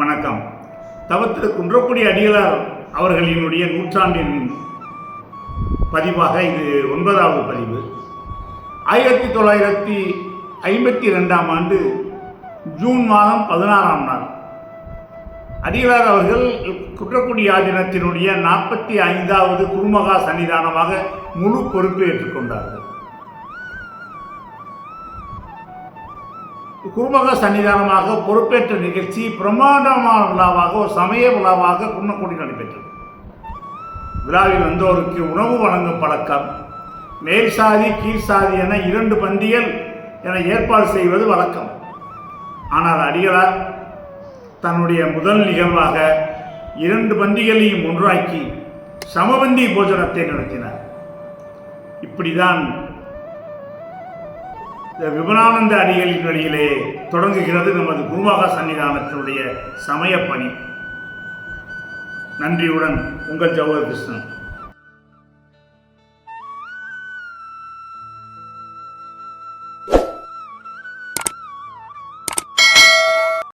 வணக்கம். தவத்திரு குன்றக்குடி அடிகளார் அவர்களினுடைய நூற்றாண்டின் பதிவாக இது ஒன்பதாவது பதிவு. ஆயிரத்தி தொள்ளாயிரத்தி ஐம்பத்தி ரெண்டாம் ஆண்டு ஜூன் மாதம் பதினாறாம் நாள். அடிகளார் அவர்கள் குற்றக்குடி ஆதீனத்தினுடைய நாற்பத்தி ஐந்தாவது குருமகா சன்னிதானமாக முழு பொறுப்பை ஏற்றுக்கொண்டார்கள். குருமக சன்னிதானமாக பொறுப்பேற்ற நிகழ்ச்சி பிரம்மாண்டமான விழாவாக ஒரு சமய விழாவாக குன்னக்குடி நடைபெற்றது. விழாவில் வந்தோருக்கு உணவு வழங்கும் பழக்கம் மேல் சாதி கீழ் சாதி என இரண்டு பந்திகள் என ஏற்பாடு செய்வது வழக்கம். ஆனால் அடிகளார் தன்னுடைய முதல் நிகழ்வாக இரண்டு பந்திகளையும் ஒன்றாக்கி சமபந்தி போஜனத்தை நடத்தினார். இப்படிதான் இந்த விபனானந்த அடிகளின் வழியிலே தொடங்குகிறது நமது குருமகா சன்னிதானத்தினுடைய சமய பணி நன்றியுடன் உங்கள் ஜவஹர் கிருஷ்ணன்.